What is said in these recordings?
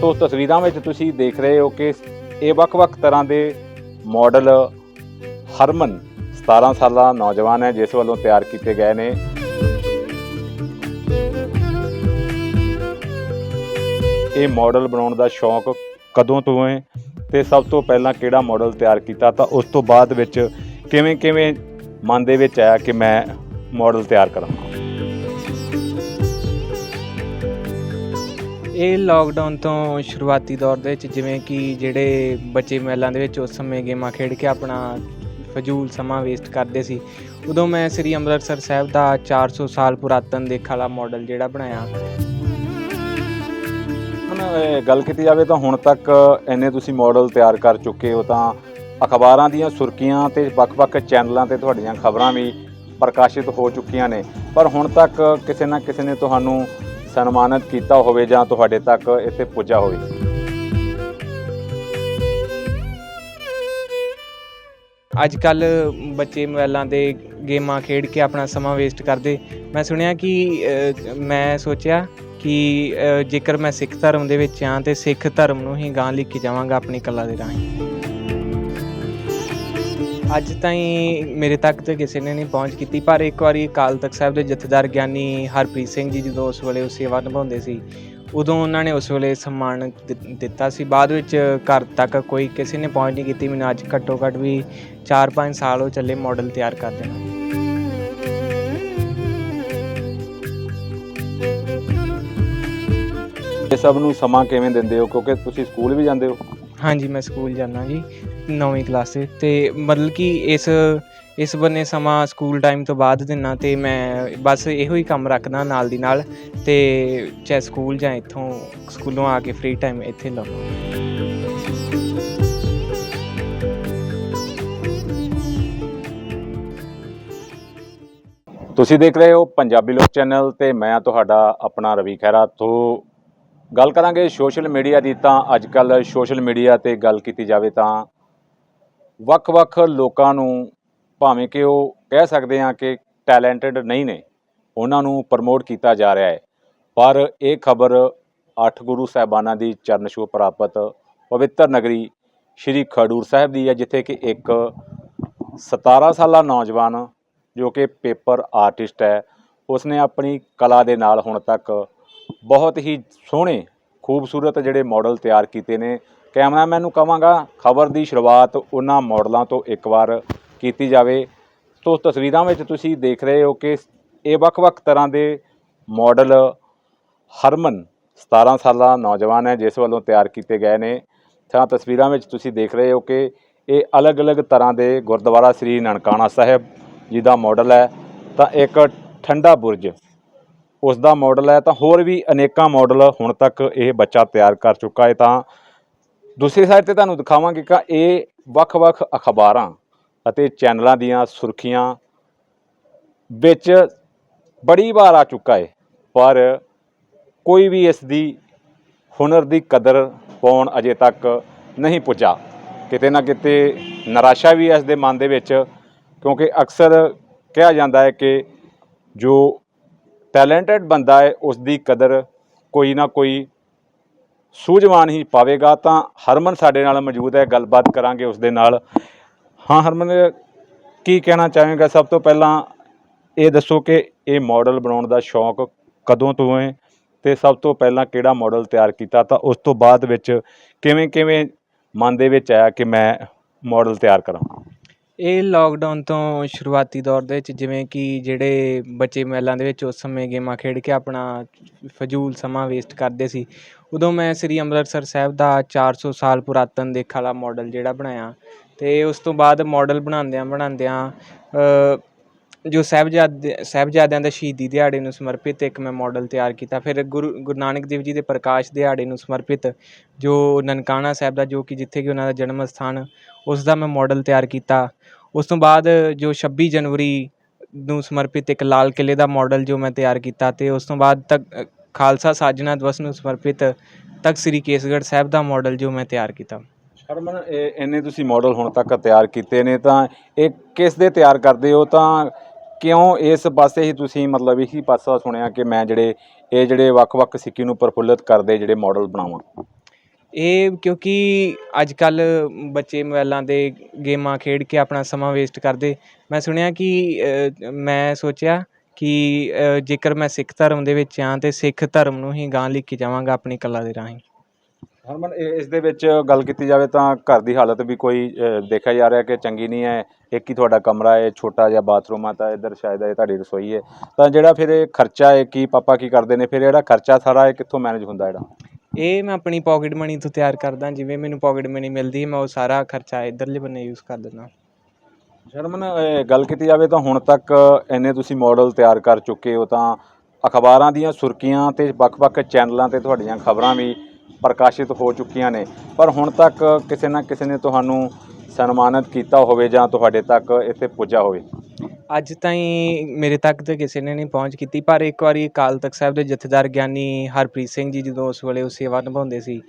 ਤੋ ਤਸਵੀਰਾਂ ਵਿੱਚ ਤੁਸੀਂ ਦੇਖ ਰਹੇ ਹੋ ਕਿ ਇਹ ਵੱਖ-ਵੱਖ ਤਰ੍ਹਾਂ ਦੇ ਮਾਡਲ ਹਰਮਨ 17 ਸਾਲਾ ਨੌਜਵਾਨ ਹੈ, ਜਿਸ ਵੱਲੋਂ ਤਿਆਰ ਕੀਤੇ ਗਏ ਨੇ। ਇਹ ਮਾਡਲ ਬਣਾਉਣ ਦਾ ਸ਼ੌਂਕ ਕਦੋਂ ਤੋਂ ਹੈ ਤੇ ਸਭ ਤੋਂ ਪਹਿਲਾਂ ਕਿਹੜਾ ਮਾਡਲ ਤਿਆਰ ਕੀਤਾ, ਤਾਂ ਉਸ ਤੋਂ ਬਾਅਦ ਵਿੱਚ ਕਿਵੇਂ ਕਿਵੇਂ ਮਨ ਦੇ ਵਿੱਚ ਆਇਆ ਕਿ ਮੈਂ ਮਾਡਲ ਤਿਆਰ ਕਰਾਂ ਇਹ ਲੋਕਡਾਊਨ ਤੋਂ ਸ਼ੁਰੂਆਤੀ ਦੌਰ ਦੇ ਵਿੱਚ ਜਿਵੇਂ ਕਿ ਜਿਹੜੇ ਬੱਚੇ ਮਹਿਲਾਂ ਦੇ ਵਿੱਚ ਉਸ ਸਮੇਂ ਗੇਮਾਂ ਖੇਡ ਕੇ ਆਪਣਾ ਫਜ਼ੂਲ ਸਮਾਂ ਵੇਸਟ ਕਰਦੇ ਸੀ, ਉਦੋਂ ਮੈਂ ਸ੍ਰੀ ਅੰਮ੍ਰਿਤਸਰ ਸਾਹਿਬ ਦਾ 400 ਸਾਲ ਪੁਰਾਤਨ ਦੇਖ ਵਾਲਾ ਮਾਡਲ ਜਿਹੜਾ ਬਣਾਇਆ। ਹੁਣ ਗੱਲ ਕੀਤੀ ਜਾਵੇ ਤਾਂ ਹੁਣ ਤੱਕ ਇੰਨੇ ਤੁਸੀਂ ਮਾਡਲ ਤਿਆਰ ਕਰ ਚੁੱਕੇ ਹੋ ਤਾਂ ਅਖਬਾਰਾਂ ਦੀਆਂ ਸੁਰਖੀਆਂ ਤੇ ਵੱਖ-ਵੱਖ ਚੈਨਲਾਂ ਤੇ ਤੁਹਾਡੀਆਂ ਖਬਰਾਂ ਵੀ ਪ੍ਰਕਾਸ਼ਿਤ ਹੋ ਚੁੱਕੀਆਂ ਨੇ। ਪਰ ਹੁਣ ਤੱਕ ਕਿਸੇ ਨਾ ਕਿਸੇ ਨੇ ਤੁਹਾਨੂੰ ਸਨਮਾਨਿਤ ਕੀਤਾ ਹੋਵੇ ਜਾਂ ਤੁਹਾਡੇ ਤੱਕ ਇੱਥੇ ਪੁੱਜਾ ਹੋਵੇ। ਅੱਜ ਕੱਲ ਬੱਚੇ ਮੋਬਾਈਲਾਂ ਦੇ ਗੇਮਾਂ ਖੇਡ ਕੇ ਆਪਣਾ ਸਮਾਂ ਵੇਸਟ ਕਰਦੇ। ਮੈਂ ਸੁਣਿਆ ਕਿ ਮੈਂ ਸੋਚਿਆ ਕਿ ਜੇਕਰ ਮੈਂ ਸਿੱਖ ਧਰਮ ਦੇ ਵਿੱਚ ਆਂ ਤੇ ਸਿੱਖ ਧਰਮ ਨੂੰ ਹੀ ਗਾਂ ਲਿਖ ਕੇ ਜਾਵਾਂਗਾ ਆਪਣੀ ਕਲਾ ਦੇ ਰਾਹੀਂ। ਅੱਜ ਤਾਈਂ ਮੇਰੇ ਤੱਕ ਤੇ ਕਿਸੇ ਨੇ ਨਹੀਂ ਪਹੁੰਚ ਕੀਤੀ, ਪਰ ਇੱਕ ਵਾਰੀ ਅਕਾਲ ਤਖਤ ਸਾਹਿਬ ਦੇ ਜਥੇਦਾਰ ਗਿਆਨੀ ਹਰਪ੍ਰੀਤ ਸਿੰਘ ਜੀ ਜਦੋਂ ਉਸ ਵੇਲੇ ਉਹ ਸੇਵਾ ਨਿਭਾਉਂਦੇ ਸੀ, ਉਦੋਂ ਉਹਨਾਂ ਨੇ ਉਸ ਵੇਲੇ ਸਨਮਾਨ ਦਿੱ- ਦਿੱਤਾ ਸੀ। ਬਾਅਦ ਵਿੱਚ ਘਰ ਤੱਕ ਕੋਈ ਕਿਸੇ ਨੇ ਪਹੁੰਚ ਨਹੀਂ ਕੀਤੀ, ਮੈਨੂੰ ਅੱਜ ਘੱਟੋ ਘੱਟ ਵੀ 4-5 ਸਾਲ ਹੋ ਚੱਲੇ ਮਾਡਲ ਤਿਆਰ ਕਰਦੇ ਨੂੰ ਇਹ ਸਭ ਨੂੰ ਸਮਾਂ ਕਿਵੇਂ ਦਿੰਦੇ ਹੋ? ਕਿਉਂਕਿ ਤੁਸੀਂ ਸਕੂਲ ਵੀ ਜਾਂਦੇ ਹੋ? ਹਾਂਜੀ, ਮੈਂ ਸਕੂਲ ਜਾਂਦਾ ਜੀ, ਨੌਵੀਂ ਕਲਾਸ। 'ਚ ਤੇ ਮਤਲਬ ਕਿ ਇਸ ਇਸ ਬੰਨੇ ਸਮਾਂ ਸਕੂਲ ਟਾਈਮ ਤੋਂ ਬਾਅਦ ਦਿਨਾ ਤੇ ਮੈਂ ਬਸ ਇਹੋ ਹੀ ਕੰਮ ਰੱਖਦਾ ਨਾਲ ਦੀ ਨਾਲ। ਤੇ ਚਾਹੇ ਸਕੂਲ ਜਾਂ ਇੱਥੋਂ ਸਕੂਲੋਂ ਆ ਕੇ ਫ੍ਰੀ ਟਾਈਮ ਇੱਥੇ ਲਾਉਂਦਾ ਤੁਸੀਂ ਦੇਖ ਰਹੇ ਹੋ ਪੰਜਾਬੀ ਲੋਕ ਚੈਨਲ ਤੇ ਮੈਂ ਤੁਹਾਡਾ ਆਪਣਾ ਰਵੀ ਖਹਿਰਾ। ਤੋਂ ਗੱਲ ਕਰਾਂਗੇ ਸੋਸ਼ਲ ਮੀਡੀਆ ਦੀ ਤਾਂ ਅੱਜ ਕੱਲ ਸੋਸ਼ਲ ਮੀਡੀਆ ਤੇ ਗੱਲ ਕੀਤੀ ਜਾਵੇ ਤਾਂ ਵੱਖ-ਵੱਖ ਲੋਕਾਂ ਨੂੰ ਭਾਵੇਂ ਕਿ ਉਹ ਕਹਿ ਸਕਦੇ ਆ ਕਿ ਟੈਲੈਂਟਡ ਨਹੀਂ ਨੇ, ਉਹਨਾਂ ਨੂੰ ਪ੍ਰਮੋਟ ਕੀਤਾ ਜਾ ਰਿਹਾ ਹੈ। ਪਰ ਇਹ ਖਬਰ ਅੱਠ ਗੁਰੂ ਸਾਹਿਬਾਨਾਂ ਦੀ ਚਰਨ ਛੋਹ ਪ੍ਰਾਪਤ ਪਵਿੱਤਰ ਨਗਰੀ ਸ਼੍ਰੀ ਖਡੂਰ ਸਾਹਿਬ ਦੀ ਹੈ, ਜਿੱਥੇ ਕਿ ਇੱਕ 17 ਸਾਲਾ ਨੌਜਵਾਨ ਜੋ ਕਿ ਪੇਪਰ ਆਰਟਿਸਟ ਹੈ, ਉਸਨੇ ਆਪਣੀ ਕਲਾ ਦੇ ਨਾਲ ਹੁਣ ਤੱਕ ਬਹੁਤ ਹੀ ਸੋਹਣੇ, ਖੂਬਸੂਰਤ ਜਿਹੜੇ ਮਾਡਲ ਤਿਆਰ ਕੀਤੇ ਨੇ। ਕੈਮਰਾਮੈਨ ਨੂੰ ਕਹਾਂਗਾ ਖਬਰ ਦੀ ਸ਼ੁਰੂਆਤ ਉਹਨਾਂ ਮਾਡਲਾਂ ਤੋਂ ਇੱਕ ਵਾਰ ਕੀਤੀ ਜਾਵੇ। ਸੋ ਤਸਵੀਰਾਂ ਵਿੱਚ ਤੁਸੀਂ ਦੇਖ ਰਹੇ ਹੋ ਕਿ ਇਹ ਵੱਖ-ਵੱਖ ਤਰ੍ਹਾਂ ਦੇ ਮਾਡਲ ਹਰਮਨ 17 ਸਾਲਾ ਨੌਜਵਾਨ ਹੈ, ਜਿਸ ਵੱਲੋਂ ਤਿਆਰ ਕੀਤੇ ਗਏ ਨੇ। ਤਾਂ ਤਸਵੀਰਾਂ ਵਿੱਚ ਤੁਸੀਂ ਦੇਖ ਰਹੇ ਹੋ ਕਿ ਇਹ ਅਲੱਗ-ਅਲੱਗ ਤਰ੍ਹਾਂ ਦੇ ਗੁਰਦੁਆਰਾ ਸ੍ਰੀ ਨਨਕਾਣਾ ਸਾਹਿਬ ਜੀ ਦਾ ਮਾਡਲ ਹੈ। ਤਾਂ ਇੱਕ ਠੰਡਾ ਬੁਰਜ ਉਸ ਦਾ ਮਾਡਲ ਹੈ ਤਾਂ ਹੋਰ ਵੀ ਅਨੇਕਾਂ ਮਾਡਲ ਹੁਣ ਤੱਕ ਇਹ ਬੱਚਾ ਤਿਆਰ ਕਰ ਚੁੱਕਾ ਹੈ ਤਾਂ ਦੂਸਰੀ ਸਾਈਡ ਤੇ ਤੁਹਾਨੂੰ ਦਿਖਾਵਾਂਗੇ ਕਿ ਇਹ ਵੱਖ-ਵੱਖ ਅਖਬਾਰਾਂ ਅਤੇ ਚੈਨਲਾਂ ਦੀਆਂ ਸੁਰਖੀਆਂ ਵਿੱਚ ਬੜੀ ਵਾਰ ਆ ਚੁੱਕਾ ਹੈ, ਪਰ ਕੋਈ ਵੀ ਇਸ ਦੀ ਹੁਨਰ ਦੀ ਕਦਰ ਪਾਉਣ ਅਜੇ ਤੱਕ ਨਹੀਂ ਪੁੱਜਾ। ਕਿਤੇ ਨਾ ਕਿਤੇ ਨਿਰਾਸ਼ਾ ਵੀ ਇਸ ਦੇ ਮਨ ਦੇ ਵਿੱਚ, ਕਿਉਂਕਿ ਅਕਸਰ ਕਿਹਾ ਜਾਂਦਾ ਹੈ ਕਿ ਜੋ ਟੈਲੈਂਟਡ ਬੰਦਾ ਹੈ ਉਸ ਦੀ ਕਦਰ ਕੋਈ ਨਾ ਕੋਈ ਸੂਝਵਾਨ ਹੀ ਪਾਵੇਗਾ। ਤਾਂ ਹਰਮਨ ਸਾਡੇ ਨਾਲ ਮੌਜੂਦ ਹੈ, ਗੱਲਬਾਤ ਕਰਾਂਗੇ ਉਸ ਦੇ ਨਾਲ। ਹਾਂ ਹਰਮਨ, ਕੀ ਕਹਿਣਾ ਚਾਹੇਗਾ? ਸਭ ਤੋਂ ਪਹਿਲਾਂ ਇਹ ਦੱਸੋ ਕਿ ਇਹ ਮਾਡਲ ਬਣਾਉਣ ਦਾ ਸ਼ੌਂਕ ਕਦੋਂ ਤੋਂ ਹੈ ਤੇ ਸਭ ਤੋਂ ਪਹਿਲਾਂ ਕਿਹੜਾ ਮਾਡਲ ਤਿਆਰ ਕੀਤਾ? ਤਾਂ ਉਸ ਤੋਂ ਬਾਅਦ ਵਿੱਚ ਕਿਵੇਂ ਕਿਵੇਂ ਮਨ ਦੇ ਵਿੱਚ ਆਇਆ ਕਿ ਮੈਂ ਮਾਡਲ ਤਿਆਰ ਕਰਾਂ? ਇਹ ਲੋਕਡਾਊਨ ਤੋਂ ਸ਼ੁਰੂਆਤੀ ਦੌਰ ਦੇ ਵਿੱਚ ਜਿਵੇਂ ਕਿ ਜਿਹੜੇ ਬੱਚੇ ਮਹਿਲਾਂ ਦੇ ਵਿੱਚ ਉਸ ਸਮੇਂ ਗੇਮਾਂ ਖੇਡ ਕੇ ਆਪਣਾ ਫਜ਼ੂਲ ਸਮਾਂ ਵੇਸਟ ਕਰਦੇ ਸੀ, ਉਦੋਂ ਮੈਂ ਸ੍ਰੀ ਅੰਮ੍ਰਿਤਸਰ ਸਾਹਿਬ ਦਾ ਚਾਰ ਸੌ ਸਾਲ ਪੁਰਾਤਨ ਦੇਖ ਵਾਲਾ ਮਾਡਲ ਜਿਹੜਾ ਬਣਾਇਆ ਅਤੇ ਉਸ ਤੋਂ ਬਾਅਦ ਮਾਡਲ ਬਣਾਉਂਦਿਆਂ ਬਣਾਉਂਦਿਆਂ ਜੋ ਸਾਹਿਬਜ਼ਾਦੇ ਸਾਹਿਬਜ਼ਾਦਿਆਂ ਦੇ ਸ਼ਹੀਦੀ ਦਿਹਾੜੇ ਨੂੰ ਸਮਰਪਿਤ ਇੱਕ ਮੈਂ ਮਾਡਲ ਤਿਆਰ ਕੀਤਾ। ਫਿਰ ਗੁਰੂ ਗੁਰੂ ਨਾਨਕ ਦੇਵ ਜੀ ਦੇ ਪ੍ਰਕਾਸ਼ ਦਿਹਾੜੇ ਨੂੰ ਸਮਰਪਿਤ ਜੋ ਨਨਕਾਣਾ ਸਾਹਿਬ ਦਾ, ਜੋ ਕਿ ਜਿੱਥੇ ਕਿ ਉਹਨਾਂ ਦਾ ਜਨਮ ਸਥਾਨ, ਉਸ ਦਾ ਮੈਂ ਮਾਡਲ ਤਿਆਰ ਕੀਤਾ। ਉਸ ਤੋਂ ਬਾਅਦ ਜੋ 26 ਜਨਵਰੀ ਨੂੰ ਸਮਰਪਿਤ ਇੱਕ ਲਾਲ ਕਿਲੇ ਦਾ ਮਾਡਲ ਜੋ ਮੈਂ ਤਿਆਰ ਕੀਤਾ ਤੇ ਉਸ ਤੋਂ ਬਾਅਦ ਤੱਕ ਖਾਲਸਾ ਸਾਜਨਾ ਦਿਵਸ ਨੂੰ ਸਮਰਪਿਤ ਤਖਤ ਸ੍ਰੀ ਕੇਸਗੜ੍ਹ ਸਾਹਿਬ ਦਾ ਮਾਡਲ ਜੋ ਮੈਂ ਤਿਆਰ ਕੀਤਾ। ਹਰਮਨ ਇਹ ਇੰਨੇ ਤੁਸੀਂ ਮਾਡਲ ਹੁਣ ਤੱਕ ਤਿਆਰ ਕੀਤੇ ਨੇ ਤਾਂ ਇਹ ਕਿਸ ਦੇ ਤਿਆਰ ਕਰਦੇ ਹੋ? ਤਾਂ ਕਿਉਂ ਇਸ ਪਾਸੇ ਹੀ ਤੁਸੀਂ ਮਤਲਬ ਇਹੀ ਪਾਸਾ ਸੁਣਿਆ ਕਿ ਮੈਂ ਜਿਹੜੇ, ਇਹ ਜਿਹੜੇ ਵੱਖ-ਵੱਖ ਸਿੱਕੀ ਨੂੰ ਪ੍ਰਫੁੱਲਿਤ ਕਰਦੇ ਜਿਹੜੇ ਮਾਡਲ ਬਣਾਵਾਂ? ਇਹ ਕਿਉਂਕਿ ਅੱਜ ਕੱਲ ਬੱਚੇ ਮੋਬਾਈਲਾਂ ਦੇ ਗੇਮਾਂ ਖੇਡ ਕੇ ਆਪਣਾ ਸਮਾਂ ਵੇਸਟ ਕਰਦੇ। ਮੈਂ ਸੁਣਿਆ ਕਿ ਮੈਂ ਸੋਚਿਆ ਕਿ ਜੇਕਰ ਮੈਂ ਸਿੱਖ ਧਰਮ ਦੇ ਵਿੱਚ ਆ ਤੇ ਸਿੱਖ ਧਰਮ ਨੂੰ ਹੀ ਗਾਂਹ ਲਿਖ ਕੇ ਜਾਵਾਂਗਾ ਆਪਣੀ ਕਲਾ ਦੇ ਰਾਹੀਂ। ਹਰਮਨ ਇਸ ਦੇ ਵਿੱਚ ਗੱਲ ਕੀਤੀ ਜਾਵੇ ਤਾਂ ਘਰ ਦੀ ਹਾਲਤ ਵੀ ਕੋਈ ਦੇਖਿਆ ਜਾ ਰਿਹਾ ਕਿ ਚੰਗੀ ਨਹੀਂ ਹੈ। ਇੱਕ ਹੀ ਤੁਹਾਡਾ ਕਮਰਾ ਹੈ ਛੋਟਾ ਜਿਹਾ ਬਾਥਰੂਮ ਆ ਤਾਂ ਇੱਧਰ ਸ਼ਾਇਦ ਇਹ ਤੁਹਾਡੀ ਰਸੋਈ ਹੈ। ਤਾਂ ਜਿਹੜਾ ਫਿਰ ਇਹ ਖਰਚਾ ਹੈ ਕੀ ਪਾਪਾ ਕੀ ਕਰਦੇ ਨੇ? ਫਿਰ ਜਿਹੜਾ ਖਰਚਾ ਸਾਰਾ ਇਹ ਕਿੱਥੋਂ ਮੈਨੇਜ ਹੁੰਦਾ ਜਿਹੜਾ? ਇਹ ਮੈਂ ਆਪਣੀ ਪਾਕਟ ਮਨੀ ਤੋਂ ਤਿਆਰ ਕਰਦਾ ਜਿਵੇਂ ਮੈਨੂੰ ਪਾਕਟ ਮਨੀ ਮਿਲਦੀ ਹੈ ਮੈਂ ਉਹ ਸਾਰਾ ਖਰਚਾ ਇਧਰਲੇ ਬੰਨੇ ਯੂਜ਼ ਕਰ ਦਿੰਦਾ। ਸ਼ਰਮਨ ਗੱਲ ਕੀਤੀ ਜਾਵੇ ਤਾਂ ਹੁਣ ਤੱਕ ਇੰਨੇ ਤੁਸੀਂ ਮਾਡਲ ਤਿਆਰ ਕਰ ਚੁੱਕੇ ਹੋ ਤਾਂ ਅਖਬਾਰਾਂ ਦੀਆਂ ਸੁਰਖੀਆਂ ਤੇ ਵੱਖ-ਵੱਖ ਚੈਨਲਾਂ ਤੇ ਤੁਹਾਡੀਆਂ ਖਬਰਾਂ ਵੀ ਪ੍ਰਕਾਸ਼ਿਤ ਹੋ ਚੁੱਕੀਆਂ ਨੇ। ਪਰ ਹੁਣ ਤੱਕ ਕਿਸੇ ਨਾ ਕਿਸੇ ਨੇ ਤੁਹਾਨੂੰ ਸਨਮਾਨਿਤ ਕੀਤਾ ਹੋਵੇ ਜਾਂ ਤੁਹਾਡੇ ਤੱਕ ਇੱਥੇ ਪੁੱਜਾ ਹੋਵੇ। ਅੱਜ ਤਾਈਂ ਮੇਰੇ ਤੱਕ ਤਾਂ ਕਿਸੇ ਨੇ ਨਹੀਂ ਪਹੁੰਚ ਕੀਤੀ ਪਰ ਇੱਕ ਵਾਰੀ ਅਕਾਲ ਤਖਤ ਸਾਹਿਬ ਦੇ ਜਥੇਦਾਰ ਗਿਆਨੀ ਹਰਪ੍ਰੀਤ ਸਿੰਘ ਜੀ ਜਦੋਂ ਉਸ ਵੇਲੇ ਉਹ ਸੇਵਾ ਨਿਭਾਉਂਦੇ ਸੀ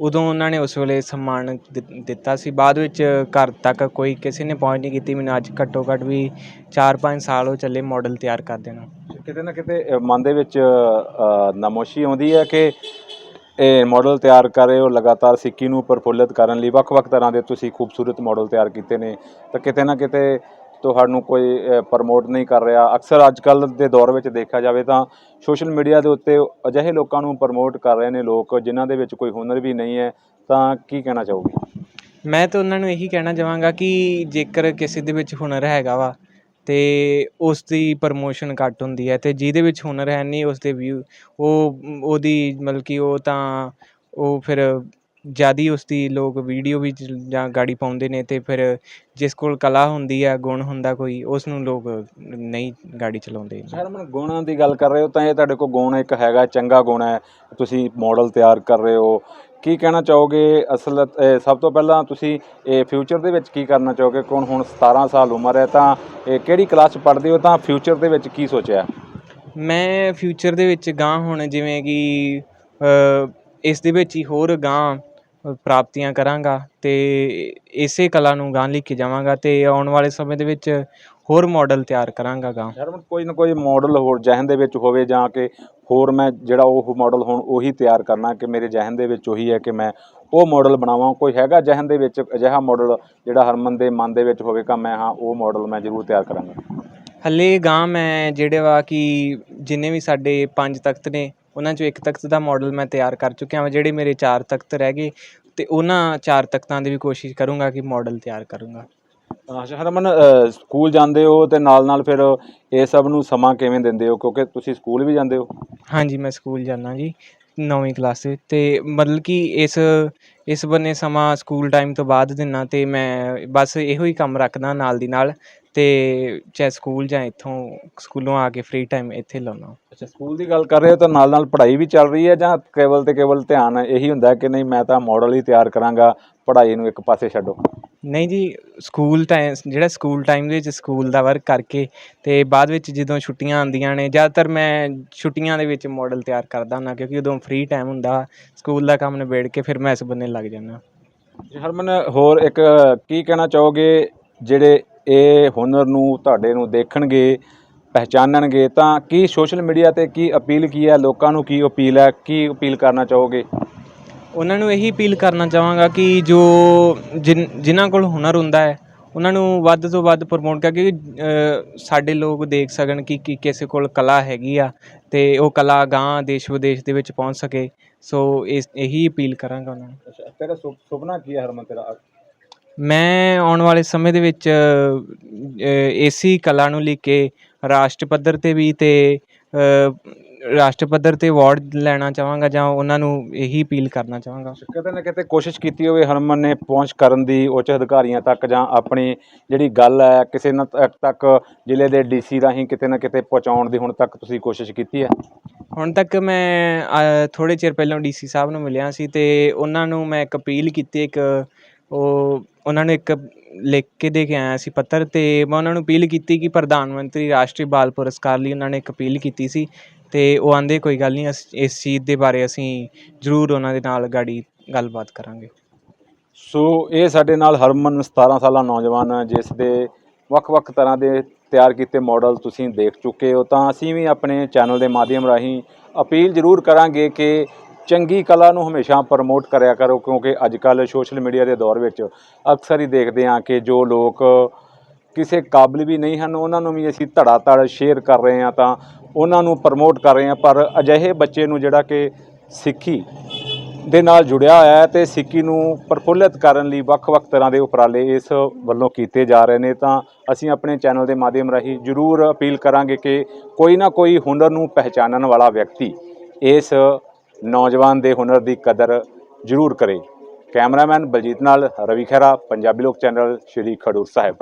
ਉਦੋਂ ਉਹਨਾਂ ਨੇ ਉਸ ਵੇਲੇ ਸਨਮਾਨ ਦਿੱਤਾ ਸੀ। ਬਾਅਦ ਵਿੱਚ ਘਰ ਤੱਕ ਕੋਈ ਕਿਸੇ ਨੇ ਪਹੁੰਚ ਨਹੀਂ ਕੀਤੀ। ਮੈਨੂੰ ਅੱਜ ਘੱਟੋ ਘੱਟ ਵੀ 4-5 ਸਾਲ ਹੋ ਚੱਲੇ ਮਾਡਲ ਤਿਆਰ ਕਰ ਦੇਣਾ ਕਿਤੇ ਨਾ ਕਿਤੇ ਮਨ ਦੇ ਵਿੱਚ ਨਮੋਸ਼ੀ ਆਉਂਦੀ ਹੈ ਕਿ ਇਹ ਮਾਡਲ ਤਿਆਰ ਕਰ ਰਹੇ ਹੋ, ਲਗਾਤਾਰ ਸਿੱਕੀ ਨੂੰ ਪ੍ਰਫੁੱਲਿਤ ਕਰਨ ਲਈ। ਵੱਖ-ਵੱਖ ਤਰ੍ਹਾਂ ਦੇ ਤੁਸੀਂ ਖੂਬਸੂਰਤ ਮਾਡਲ ਤਿਆਰ ਕੀਤੇ ਨੇ। ਤਾਂ ਕਿਤੇ ਨਾ ਕਿਤੇ ਤੁਹਾਨੂੰ ਕੋਈ ਪ੍ਰਮੋਟ ਨਹੀਂ ਕਰ ਰਿਹਾ। ਅਕਸਰ ਅੱਜ ਕੱਲ ਦੇ ਦੌਰ ਵਿੱਚ ਦੇਖਿਆ ਜਾਵੇ ਤਾਂ ਸੋਸ਼ਲ ਮੀਡੀਆ ਦੇ ਉੱਤੇ ਅਜਿਹੇ ਲੋਕਾਂ ਨੂੰ ਪ੍ਰਮੋਟ ਕਰ ਰਹੇ ਨੇ ਲੋਕ, ਜਿਨ੍ਹਾਂ ਦੇ ਵਿੱਚ ਕੋਈ ਹੁਨਰ ਵੀ ਨਹੀਂ ਹੈ। ਤਾਂ ਕੀ ਕਹਿਣਾ ਚਾਹੋਗੇ? ਮੈਂ ਤਾਂ ਉਹਨਾਂ ਨੂੰ ਇਹੀ ਕਹਿਣਾ ਚਾਹਾਂਗਾ ਕਿ ਜੇਕਰ ਕਿਸੇ ਦੇ ਵਿੱਚ ਹੁਨਰ ਹੈਗਾ ਵਾ ਤੇ ਉਸ ਦੀ ਪ੍ਰਮੋਸ਼ਨ ਘੱਟ ਹੁੰਦੀ ਹੈ ਤੇ ਜਿਹਦੇ ਵਿੱਚ ਹੁਨਰ ਹੈ ਨਹੀਂ ਉਸ ਦੇ ਵਿਊ ਉਹ, ਉਹਦੀ ਮਤਲਬ ਕਿ ਉਹ ਤਾਂ ਉਹ ਫਿਰ ਜਿਆਦੀ ਉਸ ਦੀ ਲੋਕ ਵੀਡੀਓ ਵੀ ਜਾਂ ਗਾੜੀ ਪਾਉਂਦੇ ਨੇ ਤੇ ਫਿਰ ਜਿਸ ਕੋਲ ਕਲਾ ਹੁੰਦੀ ਹੈ ਗੁਣ ਹੁੰਦਾ ਕੋਈ ਉਸ ਨੂੰ ਲੋਕ ਨਹੀਂ ਗਾੜੀ ਚਲਾਉਂਦੇ। ਸ਼ਰਮਨ ਗੁਣਾਂ ਦੀ ਗੱਲ ਕਰ ਰਹੇ ਹੋ ਤਾਂ ਇਹ ਤੁਹਾਡੇ ਕੋਲ ਗੁਣ ਇੱਕ ਹੈਗਾ, ਚੰਗਾ ਗੁਣ ਹੈ, ਤੁਸੀਂ ਮਾਡਲ ਤਿਆਰ ਕਰ ਰਹੇ ਹੋ ਕੀ ਕਹਿਣਾ ਚਾਹੋਗੇ? ਅਸਲ ਸਭ ਤੋਂ ਪਹਿਲਾਂ ਤੁਸੀਂ ਇਹ ਫਿਊਚਰ ਦੇ ਵਿੱਚ ਕੀ ਕਰਨਾ ਚਾਹੋਗੇ? ਕੌਣ ਹੁਣ 17 ਸਾਲ ਉਮਰ ਹੈ ਤਾਂ ਇਹ ਕਿਹੜੀ ਕਲਾਸ 'ਚ ਪੜ੍ਹਦੇ ਹੋ ਤਾਂ ਫਿਊਚਰ ਦੇ ਵਿੱਚ ਕੀ ਸੋਚਿਆ? ਮੈਂ ਫਿਊਚਰ ਦੇ ਵਿੱਚ ਗਾਂ ਹੁਣ ਜਿਵੇਂ ਕਿ ਇਸ ਦੇ ਵਿੱਚ ਹੀ ਹੋਰ ਗਾਂ ਪ੍ਰਾਪਤੀਆਂ ਕਰਾਂਗਾ ਤੇ ਇਸੇ ਕਲਾ ਨੂੰ ਗਾਂ ਲੈ ਕੇ ਜਾਵਾਂਗਾ ਤੇ ਆਉਣ ਵਾਲੇ ਸਮੇਂ ਦੇ ਵਿੱਚ ਹੋਰ ਮਾਡਲ ਤਿਆਰ ਕਰਾਂਗਾ ਗਾਂ। ਸ਼ਰਮਨ ਕੋਈ ਨਾ ਕੋਈ ਮਾਡਲ ਹੋਰ ਜਹਨ ਦੇ ਵਿੱਚ ਹੋਵੇ ਜਾਂ ਕਿ ਹੋਰ ਮੈਂ ਜਿਹੜਾ ਉਹ ਮਾਡਲ ਹੁਣ ਉਹੀ ਤਿਆਰ ਕਰਨਾ ਕਿ ਮੇਰੇ ਜਹਨ ਦੇ ਵਿੱਚ ਉਹੀ ਹੈ ਕਿ ਮੈਂ ਉਹ ਮਾਡਲ ਬਣਾਵਾਂ। ਕੋਈ ਹੈਗਾ ਜਹਨ ਦੇ ਵਿੱਚ ਅਜਿਹਾ ਮਾਡਲ ਜਿਹੜਾ ਹਰਮਨ ਦੇ ਮਨ ਦੇ ਵਿੱਚ ਹੋਵੇਗਾ ਮੈਂ ਹਾਂ ਉਹ ਮਾਡਲ ਮੈਂ ਜ਼ਰੂਰ ਤਿਆਰ ਕਰਾਂਗਾ। ਹੱਲੇ ਗਾਂ ਮੈਂ ਜਿਹੜੇ ਵਾ ਕਿ ਜਿੰਨੇ ਵੀ ਸਾਡੇ ਪੰਜ ਤਖਤ ਨੇ ਉਹਨਾਂ ਚੋਂ ਇੱਕ ਤਖਤ ਦਾ ਮਾਡਲ ਮੈਂ ਤਿਆਰ ਕਰ ਚੁੱਕਿਆ ਹਾਂ ਜਿਹੜੇ ਮੇਰੇ ਚਾਰ ਤਖਤ ਰਹਿ ਗਏ ਤੇ ਉਹਨਾਂ ਚਾਰ ਤਖਤਾਂ ਦੀ ਵੀ ਕੋਸ਼ਿਸ਼ ਕਰੂੰਗਾ ਕਿ ਮਾਡਲ ਤਿਆਰ ਕਰੂੰਗਾ। ਅੱਛਾ ਹਰਮਨ ਸਕੂਲ ਜਾਂਦੇ ਹੋ ਤੇ ਨਾਲ ਨਾਲ ਫਿਰ ਇਹ ਸਭ ਨੂੰ ਸਮਾਂ ਕਿਵੇਂ ਦਿੰਦੇ ਹੋ? ਕਿਉਂਕਿ ਤੁਸੀਂ ਸਕੂਲ ਵੀ ਜਾਂਦੇ ਹੋ। ਹਾਂਜੀ ਮੈਂ ਸਕੂਲ ਜਾਂਦਾ ਜੀ। ਨੌਵੀਂ ਕਲਾਸ ਦੇ, ਤੇ ਮਤਲਬ ਕਿ ਇਸ ਇਸ ਬੰਨੇ ਸਮਾਂ ਸਕੂਲ ਟਾਈਮ ਤੋਂ ਬਾਅਦ ਦਿੰਦਾ ਅਤੇ ਮੈਂ ਬਸ ਇਹੋ ਹੀ ਕੰਮ ਰੱਖਦਾ ਨਾਲ ਦੀ ਨਾਲ ਅਤੇ ਚਾਹੇ ਸਕੂਲ ਜਾਂ ਇੱਥੋਂ ਸਕੂਲੋਂ ਆ ਕੇ ਫ੍ਰੀ ਟਾਈਮ ਇੱਥੇ ਲਾਉਣਾ ਅੱਛਾ ਸਕੂਲ ਦੀ ਗੱਲ ਕਰ ਰਹੇ ਹੋ ਤਾਂ ਨਾਲ ਨਾਲ ਪੜ੍ਹਾਈ ਵੀ ਚੱਲ ਰਹੀ ਹੈ ਜਾਂ ਕੇਵਲ ਤੇ ਕੇਵਲ ਧਿਆਨ ਇਹੀ ਹੁੰਦਾ ਕਿ ਨਹੀਂ ਮੈਂ ਤਾਂ ਮਾਡਲ ਹੀ ਤਿਆਰ ਕਰਾਂਗਾ, ਪੜ੍ਹਾਈ ਨੂੰ ਇੱਕ ਪਾਸੇ ਛੱਡੋ? ਨਹੀਂ ਜੀ ਸਕੂਲ ਟਾਈਮ ਜਿਹੜਾ ਸਕੂਲ ਟਾਈਮ ਦੇ ਵਿੱਚ ਸਕੂਲ ਦਾ ਵਰਕ ਕਰਕੇ ਤੇ ਬਾਅਦ ਵਿੱਚ ਜਦੋਂ ਛੁੱਟੀਆਂ ਆਉਂਦੀਆਂ ਨੇ, ਜ਼ਿਆਦਾਤਰ ਮੈਂ ਛੁੱਟੀਆਂ ਦੇ ਵਿੱਚ ਮਾਡਲ ਤਿਆਰ ਕਰਦਾ ਹੁੰਦਾ ਕਿਉਂਕਿ ਉਦੋਂ ਫ੍ਰੀ ਟਾਈਮ ਹੁੰਦਾ ਸਕੂਲ ਦਾ ਕੰਮ ਨਿਬੇੜ ਕੇ ਫਿਰ ਮੈਂ ਇਸ ਬੰਨੇ ਲੱਗ ਜਾਂਦਾ। ਜੀ ਹਰਮਨ, ਹੋਰ ਇੱਕ ਕੀ ਕਹਿਣਾ ਚਾਹੋਗੇ? ਜਿਹੜੇ ਇਹ ਹੁਨਰ ਨੂੰ ਤੁਹਾਡੇ ਨੂੰ ਦੇਖਣਗੇ, ਪਹਿਚਾਨਣਗੇ, ਤਾਂ ਕੀ ਸੋਸ਼ਲ ਮੀਡੀਆ ਤੇ ਕੀ ਅਪੀਲ ਕੀ ਹੈ? ਲੋਕਾਂ ਨੂੰ ਕੀ ਅਪੀਲ ਹੈ? ਕੀ ਅਪੀਲ ਕਰਨਾ ਚਾਹੋਗੇ? ਉਹਨਾਂ ਨੂੰ ਇਹੀ ਅਪੀਲ ਕਰਨਾ ਚਾਹਾਂਗਾ ਕਿ ਜੋ ਜਿਨ- ਜਿਨ੍ਹਾਂ ਕੋਲ ਹੁਨਰ ਹੁੰਦਾ ਹੈ ਉਹਨਾਂ ਨੂੰ ਵੱਧ ਤੋਂ ਵੱਧ ਪ੍ਰਮੋਟ ਕਰਕੇ ਅ, ਸਾਡੇ ਲੋਕ ਦੇਖ ਸਕਣ ਕਿ ਕਿ ਕਿਸੇ ਕੋਲ ਕਲਾ ਹੈਗੀ ਆ ਤੇ ਉਹ ਕਲਾ ਗਾਂ ਦੇਸ਼ ਵਿਦੇਸ਼ ਦੇ ਵਿੱਚ ਪਹੁੰਚ ਸਕੇ। ਸੋ ਇਸ ਇਹੀ ਅਪੀਲ ਕਰਾਂਗਾ ਉਹਨਾਂ ਨੂੰ। ਅੱਛਾ ਤੇਰਾ ਸੁਪਨਾ ਕੀ ਹੈ ਹਰਮਨ ਤੇਰਾ ਮੈਂ ਆਉਣ ਵਾਲੇ ਸਮੇਂ ਦੇ ਵਿੱਚ ਏਸੀ ਕਲਾ ਨੂੰ ਲੈ ਕੇ ਰਾਸ਼ਟਰ ਪੱਧਰ ਤੇ ਵੀ ਤੇ ਅ, ਰਾਸ਼ਟਰ ਪੱਧਰ ਤੇ ਅਵਾਰਡ ਲੈਣਾ ਚਾਹਾਂਗਾ ਜਾਂ ਉਹਨਾਂ ਨੂੰ ਇਹੀ ਅਪੀਲ ਕਰਨਾ ਚਾਹਾਂਗਾ? ਕਿਤੇ ਨਾ ਕਿਤੇ ਕੋਸ਼ਿਸ਼ ਕੀਤੀ ਹੋਵੇ ਹਰਮਨ ਨੇ ਪਹੁੰਚ ਕਰਨ ਦੀ ਉੱਚ ਅਧਿਕਾਰੀਆਂ ਤੱਕ ਜਾਂ ਆਪਣੀ ਜਿਹੜੀ ਗੱਲ ਹੈ ਕਿਸੇ ਨਾ ਤੱਕ ਤੱਕ ਜ਼ਿਲ੍ਹੇ ਦੇ ਡੀਸੀ ਰਾਹੀਂ ਕਿਤੇ ਨਾ ਕਿਤੇ ਪਹੁੰਚਾਉਣ ਦੀ ਹੁਣ ਤੱਕ ਤੁਸੀਂ ਕੋਸ਼ਿਸ਼ ਕੀਤੀ ਹੈ? ਹੁਣ ਤੱਕ ਮੈਂ ਥੋੜੇ ਚਿਰ ਪਹਿਲਾਂ ਡੀਸੀ ਸਾਹਿਬ ਨੂੰ ਮਿਲਿਆ ਸੀ ਤੇ ਉਹਨਾਂ ਨੂੰ ਮੈਂ ਇੱਕ ਅਪੀਲ ਕੀਤੀ ਇੱਕ ਉਹ ਉਹਨਾਂ ਨੂੰ ਇੱਕ ਲਿਖ ਕੇ ਦੇ ਕੇ ਆਇਆ ਸੀ ਪੱਤਰ ਤੇ ਮੈਂ ਉਹਨਾਂ ਨੂੰ ਅਪੀਲ ਕੀਤੀ ਕਿ ਪ੍ਰਧਾਨ ਮੰਤਰੀ ਰਾਸ਼ਟਰੀ ਬਾਲ ਪੁਰਸਕਾਰ ਲਈ ਉਹਨਾਂ ਨੇ ਇੱਕ ਅਪੀਲ ਕੀਤੀ ਸੀ। ਅਤੇ ਉਹ ਆਂਦੇ, ਕੋਈ ਗੱਲ ਨਹੀਂ, ਅਸ- ਇਸ ਚੀਜ਼ ਦੇ ਬਾਰੇ ਅਸੀਂ ਜ਼ਰੂਰ ਉਹਨਾਂ ਦੇ ਨਾਲ ਗਾੜੀ ਗੱਲਬਾਤ ਕਰਾਂਗੇ। ਸੋ ਇਹ ਸਾਡੇ ਨਾਲ ਹਰਮਨ 17 ਸਾਲਾ ਨੌਜਵਾਨ ਹੈ ਜਿਸ ਦੇ ਵੱਖ-ਵੱਖ ਤਰ੍ਹਾਂ ਦੇ ਤਿਆਰ ਕੀਤੇ ਮਾਡਲ ਤੁਸੀਂ ਦੇਖ ਚੁੱਕੇ ਹੋ, ਤਾਂ ਅਸੀਂ ਵੀ ਆਪਣੇ ਚੈਨਲ ਦੇ ਮਾਧਿਅਮ ਰਾਹੀਂ ਅਪੀਲ ਜ਼ਰੂਰ ਕਰਾਂਗੇ ਕਿ ਚੰਗੀ ਕਲਾ ਨੂੰ ਹਮੇਸ਼ਾ ਪ੍ਰਮੋਟ ਕਰਿਆ ਕਰੋ, ਕਿਉਂਕਿ ਅੱਜ ਕੱਲ ਸੋਸ਼ਲ ਮੀਡੀਆ ਦੇ ਦੌਰ ਵਿੱਚ ਅਕਸਰ ਹੀ ਦੇਖਦੇ ਹਾਂ ਕਿ ਜੋ ਲੋਕ ਕਿਸੇ ਕਾਬਿਲ ਵੀ ਨਹੀਂ ਹਨ, ਉਹਨਾਂ ਨੂੰ ਵੀ ਅਸੀਂ ਧੜਾ ਧੜ ਸ਼ੇਅਰ ਕਰ ਰਹੇ ਹਾਂ, ਤਾਂ ਉਹਨਾਂ ਨੂੰ ਪ੍ਰਮੋਟ ਕਰ ਰਹੇ ਹਾਂ, ਪਰ ਅਜਿਹੇ ਬੱਚੇ ਨੂੰ ਜਿਹੜਾ ਕਿ ਸਿੱਖੀ ਦੇ ਨਾਲ ਜੁੜਿਆ ਹੋਇਆ ਹੈ ਤੇ ਸਿੱਖੀ ਨੂੰ ਪ੍ਰਫੁੱਲਿਤ ਕਰਨ ਲਈ ਵੱਖ-ਵੱਖ ਤਰ੍ਹਾਂ ਦੇ ਉਪਰਾਲੇ ਇਸ ਵੱਲੋਂ ਕੀਤੇ ਜਾ ਰਹੇ ਨੇ, ਤਾਂ ਅਸੀਂ ਆਪਣੇ ਚੈਨਲ ਦੇ ਮਾਧਿਅਮ ਰਾਹੀਂ ਜ਼ਰੂਰ ਅਪੀਲ ਕਰਾਂਗੇ ਕਿ ਕੋਈ ਨਾ ਕੋਈ ਹੁਨਰ ਨੂੰ ਪਹਿਚਾਨਣ ਵਾਲਾ ਵਿਅਕਤੀ ਇਸ ਨੌਜਵਾਨ ਦੇ ਹੁਨਰ ਦੀ ਕਦਰ ਜ਼ਰੂਰ ਕਰੇ। ਕੈਮਰਾਮੈਨ ਬਲਜੀਤ ਨਾਲ ਰਵੀ ਖਹਿਰਾ, ਪੰਜਾਬੀ ਲੋਕ ਚੈਨਲ, ਸ਼੍ਰੀ ਖਡੂਰ ਸਾਹਿਬ।